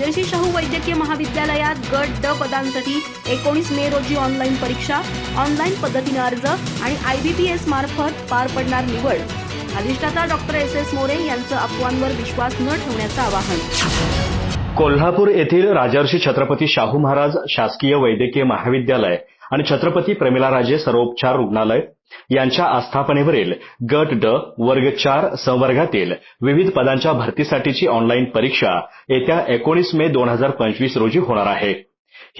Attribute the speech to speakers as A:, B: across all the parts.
A: राजर्षी शाहू वैद्यकीय महाविद्यालयात गट ड पदांसाठी एकोणीस मे रोजी ऑनलाईन परीक्षा ऑनलाईन पद्धतीने अर्ज आणि आय बी पी एस मार्फत पार पडणार निवड. अधिष्ठाता डॉक्टर एस एस मोरे यांचं अफवांवर विश्वास न ठेवण्याचं आवाहन.
B: कोल्हापूर येथील राजर्षी छत्रपती शाहू महाराज शासकीय वैद्यकीय महाविद्यालय आणि छत्रपती प्रमिलाराजे सर्वोपचार रुग्णालय यांच्या आस्थापनेवरील गट ड वर्ग चार संवर्गातील विविध पदांच्या भरतीसाठीची ऑनलाईन परीक्षा येत्या एकोणीस मे दोन हजार पंचवीस रोजी होणार आहे.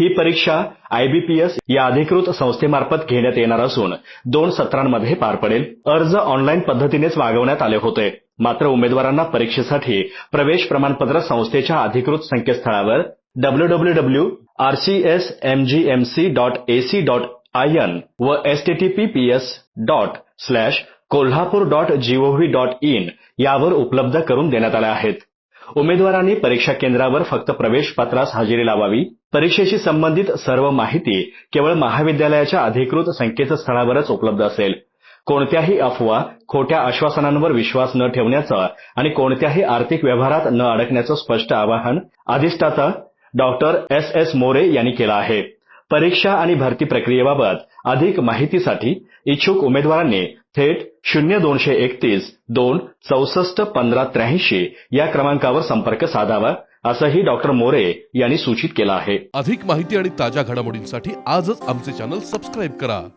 B: ही परीक्षा आयबीपीएस या अधिकृत संस्थेमार्फत घेण्यात येणार असून दोन सत्रांमध्ये पार पडेल. अर्ज ऑनलाईन पद्धतीनेच मागवण्यात आले होते. मात्र उमेदवारांना परीक्षेसाठी प्रवेश प्रमाणपत्र संस्थेच्या अधिकृत संकेतस्थळावर W W W R C S M G M C dot AC dot I N व S T T P P S dot slash Kolhapur dot GOV dot in यावर उपलब्ध करून देण्यात आल्या आहेत. उमेदवारांनी परीक्षा केंद्रावर फक्त प्रवेश पत्रास हजेरी लावावी. परीक्षेशी संबंधित सर्व माहिती केवळ महाविद्यालयाच्या अधिकृत संकेतस्थळावरच उपलब्ध असेल. कोणत्याही अफवा खोट्या आश्वासनांवर विश्वास न ठेवण्याचं आणि कोणत्याही आर्थिक व्यवहारात न अडकण्याचं स्पष्ट आवाहन अधिष्ठाता डॉक्टर एस एस मोरे यांनी केला आहे. परीक्षा आणि भरती प्रक्रियेबाबत अधिक माहितीसाठी इच्छुक उमेदवारांनी थेट शून्य दोनशे एकतीस दोन चौसष्ट पंधरा त्र्याऐंशी या क्रमांकावर संपर्क साधावा असंही डॉक्टर मोरे यांनी सूचित केलं आहे.
C: अधिक माहिती आणि ताज्या घडामोडींसाठी आजच आमचे चॅनल सबस्क्राईब करा.